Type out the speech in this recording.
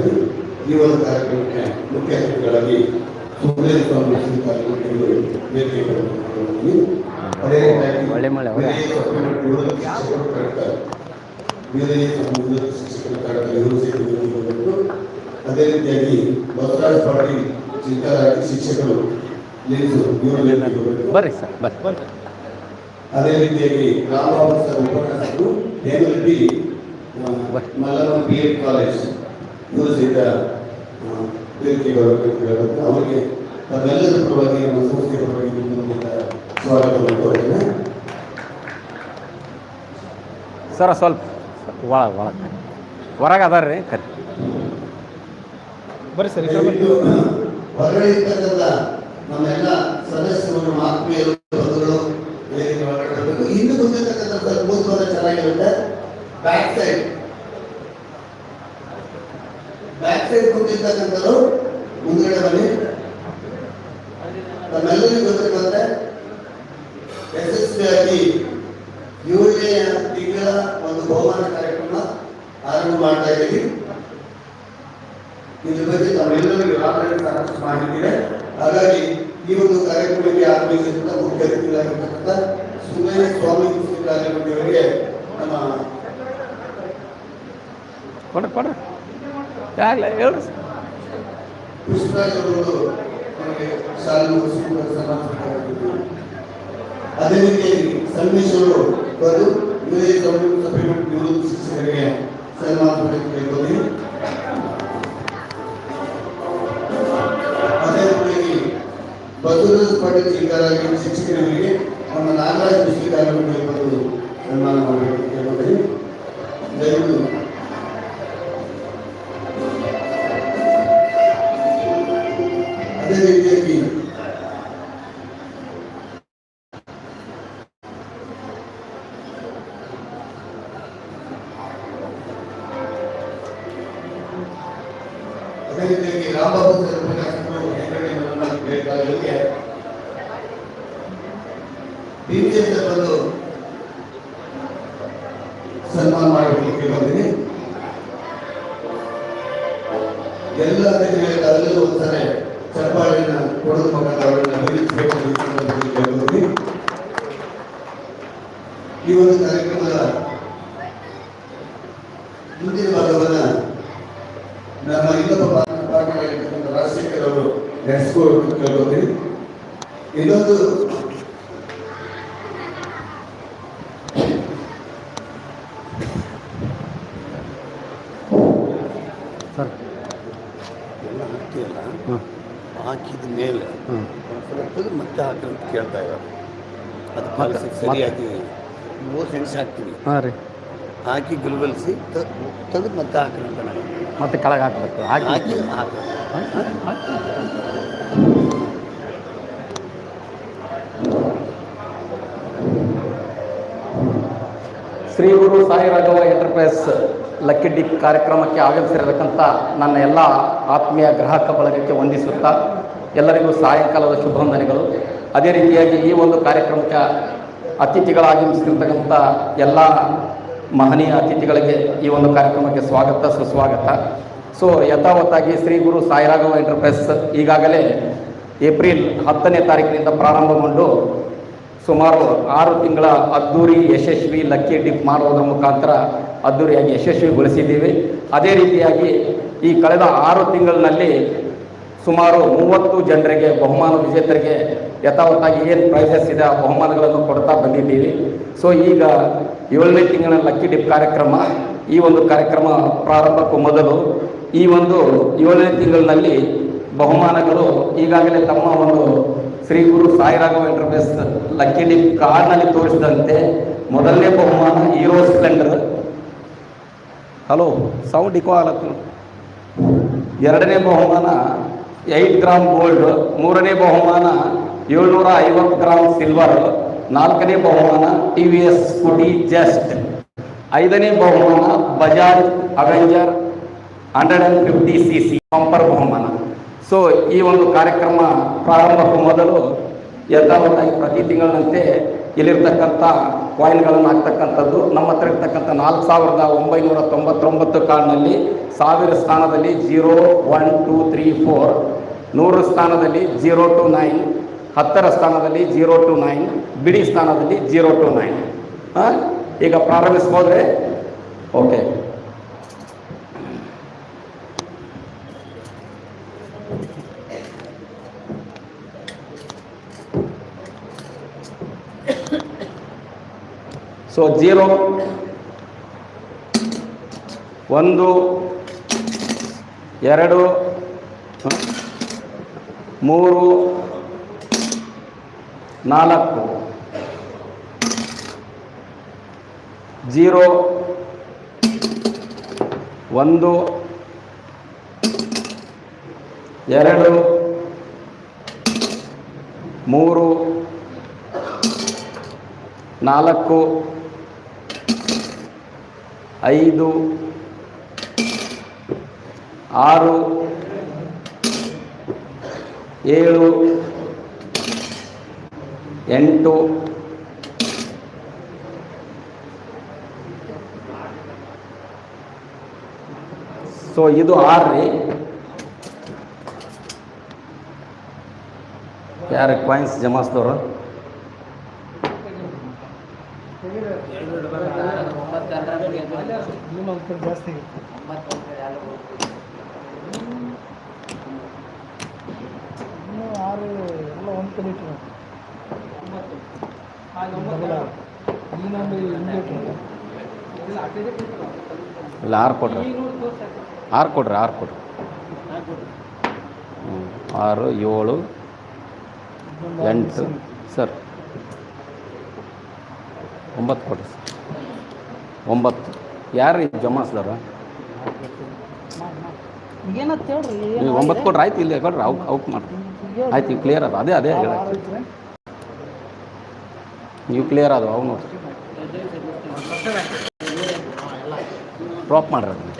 ಇದ್ದೀವಿ ಈ ಒಂದು ಕಾರ್ಯಕ್ರಮಕ್ಕೆ ಮುಖ್ಯ ಅತಿಥಿಗಳಾಗಿ ಸುಂದರ ಸ್ವಾಮಿ ಶ್ರೀಕಾಂತರು ವೇದಿಕೆ. ಅದೇ. ಅದೇ ರೀತಿಯಾಗಿ ಬಸವರಾಜ್ ಪಾಟೀಲ್ ಚಿಂತಾರಾಗಿ ಶಿಕ್ಷಕರು. ಬರ್ರಿ ಸರ್ ಬರ್ರಿ ಅದೇ ರೀತಿಯಾಗಿ ರಾಮಬಾಬು ಸರ್ ಉಪನ್ಯಾಸಕರು Devareddy Mallamma B Ed college ಇವರು ಸಹಿತ ಬರಬೇಕು ಹೇಳಬೇಕು ಅವರಿಗೆ ತಮ್ಮೆಲ್ಲರ ಪರವಾಗಿ ನಮ್ಮ ಸಂಸ್ಥೆ ಪರವಾಗಿ ನಿಮ್ಮಿಂದ ಸ್ವಾಗತವನ್ನು ಕೋರ್ತೇನೆ ಸರ ಸ್ವಲ್ಪ ಒಳ ಒಳಗೆ ಹೊರಗೆ ಅದಾರ ರೀ ಕರಿ. ಬರ್ರಿ ಸರ್ ಹೊರಗಡೆ ಇರ್ತಕ್ಕಂಥ ನಮ್ಮೆಲ್ಲ ಸದಸ್ಯರು ಆತ್ಮೀಯರು ಬಂಧುಗಳು ವೇದಿಕೆ ಒಳಗಡೆ ಇನ್ನು ಮುಂದೆ ಚೆನ್ನಾಗಿರುತ್ತೆ. ಬ್ಯಾಕ್ ಸೈಡ್ ಕೂತಿರ್ತಕ್ಕಂಥವ್ರು ಮುಂದ್ಗಡೆ ಬನ್ನಿ ನಮ್ಮೆಲ್ಲರಿಗೂ ಗೊತ್ತಿರುವಂತೆ ಯಶಸ್ವಿಯಾಗಿ ಏಳನೇ ತಿಂಗಳ ಒಂದು ಬಹುಮಾನ ಕಾರ್ಯಕ್ರಮ ಆರಂಭ ಮಾಡ್ತಾ ಇದ್ದೀವಿ. ಇದ್ರ ಬಗ್ಗೆ ತಾವೆಲ್ಲರಿಗೂ ಆಲ್ರೆಡಿ ಸಾಕಷ್ಟು ಮಾಹಿತಿದೆ ಹಾಗಾಗಿ ಈ ಒಂದು ಕಾರ್ಯಕ್ರಮಕ್ಕೆ ಆಗಮಿಸಿದಂತ ಮುಖ್ಯ ಅತಿಥಿಗಳಾಗಿರ್ತಕ್ಕಂಥ ಸುಮಯ ಸ್ವಾಮಿ ಅವರಿಗೆ ನಮ್ಮ ಕೊಡ ಕೊಡ್ರಿ ಮುಗಿಸಿಕೊಂಡು ಸನ್ಮಾನಿಸಿದ್ದಾರೆ. ಅದೇ ರೀತಿ ಸಂಗಮೇಶ್ವರು ಬಂದು ವಿನಯ ಸಂಯುಕ್ತ ಸಭೆಗಳು ನಿವೃತ್ತ ಶಿಕ್ಷಕರಿಗೆ ಸನ್ಮಾನಿಸಬೇಕು ಕೇಳ್ಕೊಳ್ತೀನಿ ಅದೇ ರೀತಿಯಾಗಿ ಪಾಟೀಲ್ ಶಿಕ್ಷಕರಿಗೆ ನಮ್ಮ ನಾಗರಾಜ್ ಶ್ರೀಕಾರರಿಗೆ ಬಂದು ಸನ್ಮಾನ ಮಾಡಬೇಕು. ಅದೇ ರೀತಿಯಾಗಿ ಅದೇ ರೀತಿಯಾಗಿ ಹೆಗ್ಗಡೆಯವರನ್ನ ಬೇಕಾದವರಿಗೆ ಬಿಜೆಪಿ ಬಂದು ಸನ್ಮಾನ ಮಾಡಲಿಕ್ಕೆ ಬಂದಿನಿ ಎಲ್ಲ ಅತಿಥಿಗಳಿಗೆ ಅಲ್ಲೂ ಒಂದ್ಸರಿ ಚಪ್ಪಾಳಿನ ಕೊಡೋದು ಅವರನ್ನ ಈ ಒಂದು ಕಾರ್ಯಕ್ರಮದ ಮುಂದಿನ ಭಾಗವನ್ನ ನಮ್ಮ ಇನ್ನೊಬ್ಬ ಭಾಗವಾಗಿರ್ತಕ್ಕಂಥ ರಾಜಶೇಖರ್ ಅವರು ಇನ್ನೊಂದು ಸರ್. ಎಲ್ಲ ಹಾಕ್ತೀಯಲ್ಲ ಹಾಕಿದ ಮೇಲೆ ತೆಗೆದು ಮತ್ತೆ ಹಾಕ್ರಿ ಅಂತ ಕೇಳ್ತಾ ಇದ್ದಾರೆ. ಅದು ಪಾಲಿಸಿ ಸರಿಯಾಗಿ ಮೂರು ಸೆಣಸು ಹಾಕ್ತೀವಿ. ಹಾಂ ರೀ. ಹಾಕಿ ಗುಲ್ಬಲ್ಸಿ ತೆಗೆದು ಮತ್ತೆ ಅಂತ ನಾನು ಮತ್ತೆ ಕೆಳಗೆ ಹಾಕಬೇಕು. ಹಾಕಿ. ಹಾಕಿ ಹಾಕಿ. Shri Guru Sai Raghava enterprise lucky dip ಕಾರ್ಯಕ್ರಮಕ್ಕೆ ಆಗಮಿಸಿರತಕ್ಕಂಥ ನನ್ನ ಎಲ್ಲ ಆತ್ಮೀಯ ಗ್ರಾಹಕ ಬಳಗಕ್ಕೆ ವಂದಿಸುತ್ತಾ ಎಲ್ಲರಿಗೂ ಸಾಯಂಕಾಲದ ಶುಭವಂದನೆಗಳು. ಅದೇ ರೀತಿಯಾಗಿ ಈ ಒಂದು ಕಾರ್ಯಕ್ರಮಕ್ಕೆ ಅತಿಥಿಗಳಾಗಮಿಸಿರ್ತಕ್ಕಂಥ ಎಲ್ಲ ಮಹನೀಯ ಅತಿಥಿಗಳಿಗೆ ಈ ಒಂದು ಕಾರ್ಯಕ್ರಮಕ್ಕೆ ಸ್ವಾಗತ, ಸುಸ್ವಾಗತ. ಸೊ ಯಥಾವತ್ತಾಗಿ ಶ್ರೀ ಗುರು ಸಾಯಿರಾಘವ ಎಂಟರ್ಪ್ರೈಸ್ ಈಗಾಗಲೇ ಏಪ್ರಿಲ್ ಹತ್ತನೇ ತಾರೀಕಿನಿಂದ ಪ್ರಾರಂಭಗೊಂಡು ಸುಮಾರು ಆರು ತಿಂಗಳ ಅದ್ದೂರಿ ಯಶಸ್ವಿ ಲಕ್ಕಿ ಡಿಪ್ ಮಾಡುವುದರ ಮುಖಾಂತರ ಅದ್ದೂರಿಯಾಗಿ ಯಶಸ್ವಿಗೊಳಿಸಿದ್ದೀವಿ. ಅದೇ ರೀತಿಯಾಗಿ ಈ ಕಳೆದ ಆರು ತಿಂಗಳಿನಲ್ಲಿ ಸುಮಾರು ಮೂವತ್ತು ಜನರಿಗೆ ಬಹುಮಾನ ವಿಜೇತರಿಗೆ ಯಥಾವತ್ತಾಗಿ ಏನು ಪ್ರೈಸಸ್ ಇದೆ ಆ ಬಹುಮಾನಗಳನ್ನು ಕೊಡ್ತಾ ಬಂದಿದ್ದೀವಿ. ಸೊ ಈಗ ಏಳನೇ ತಿಂಗಳ ಲಕ್ಕಿ ಡಿಪ್ ಕಾರ್ಯಕ್ರಮ, ಈ ಒಂದು ಕಾರ್ಯಕ್ರಮ ಪ್ರಾರಂಭಕ್ಕೂ ಮೊದಲು ಈ ಒಂದು ಏಳನೇ ತಿಂಗಳಿನಲ್ಲಿ ಬಹುಮಾನಗಳು ಈಗಾಗಲೇ ತಮ್ಮ ಒಂದು Shri Guru Sai Raghava enterprise lucky dip ಕಾರ್ಡ್ನಲ್ಲಿ ತೋರಿಸಿದಂತೆ ಮೊದಲನೇ ಬಹುಮಾನ Hero Splendor hello sound echo ಆಲತ್ತು ಎರಡನೇ ಬಹುಮಾನ ಏಯ್ಟ್ ಗ್ರಾಮ್ ಗೋಲ್ಡ್ ಮೂರನೇ ಬಹುಮಾನ ಏಳ್ನೂರ ಐವತ್ತು ಗ್ರಾಮ್ ಸಿಲ್ವರ್ ನಾಲ್ಕನೇ ಬಹುಮಾನ T V S Scooty just ಐದನೇ ಬಹುಮಾನ Bajaj Avenger hundred and fifty C C bumper ಬಹುಮಾನ. ಸೊ ಈ ಒಂದು ಕಾರ್ಯಕ್ರಮ ಪ್ರಾರಂಭಕ್ಕೂ ಮೊದಲು ಯಥಾವತ್ತಾಗಿ ಪ್ರತಿ ತಿಂಗಳಂತೆ ಇಲ್ಲಿರ್ತಕ್ಕಂಥ ಕಾಯಿನ್ಗಳನ್ನು ಹಾಕ್ತಕ್ಕಂಥದ್ದು. ನಮ್ಮ ಹತ್ರ ಇರ್ತಕ್ಕಂಥ ನಾಲ್ಕು ಸಾವಿರದ ಒಂಬೈನೂರ ತೊಂಬತ್ತೊಂಬತ್ತು ಕಾರ್ಡ್ನಲ್ಲಿ ಸಾವಿರ ಸ್ಥಾನದಲ್ಲಿ zero one two three four, ನೂರು ಸ್ಥಾನದಲ್ಲಿ ಜೀರೋ ಟು ನೈನ್, ಹತ್ತರ ಸ್ಥಾನದಲ್ಲಿ ಜೀರೋ ಟು ನೈನ್, ಬಿಡಿ ಸ್ಥಾನದಲ್ಲಿ ಜೀರೋ ಟು ನೈನ್. ಈಗ ಪ್ರಾರಂಭಿಸ್ಬೋದ್ರೆ? ಓಕೆ. ಸೊ ಜೀರೋ ಒಂದು ಎರಡು ಮೂರು ನಾಲ್ಕು. ಜೀರೋ ಒಂದು ಎರಡು ಮೂರು ನಾಲ್ಕು. ಐದು ಆರು ಏಳು ಎಂಟು ಸೊ ಇದು ಆರು ರೀ ಯಾರು ಕಾಯಿನ್ಸ್ ಜಮಾಯಿಸಿದವರು ಜಾಸ್ತಿ ಆರು ಎಲ್ಲ ಒಂದು ಕಡೆ ಇಟ್ಟು ಇಲ್ಲ, ಆರು ಕೊಡ್ರಿ. ಆರು ಕೊಡ್ರಿ ಆರು ಕೊಡ್ರಿ. ಆರು, ಏಳು, ಎಂಟು, ಸರ್. ಒಂಬತ್ತು ಕೋಟಿ ಒಂಬತ್ತು. ಯಾರು ಜಮಾಸ್ದಾರ? ನೀವು ಒಂಬತ್ತು ಕೋಟಿ ಆಯ್ತು ಇಲ್ಲಿ ಕೊಡ್ರಿ ಅವ್ಕೆ ಅವ್ಕೆ ಮಾಡ್ರಿ. ಆಯ್ತು ಈಗ ಕ್ಲಿಯರ್ ಅದ ಅದೇ ಅದೇ ಹೇಳ ನೀವು ಕ್ಲಿಯರ್ ಅದು ಅವ್ನು ಡ್ರಾಪ್ ಮಾಡ್ರಿ ಅದನ್ನ.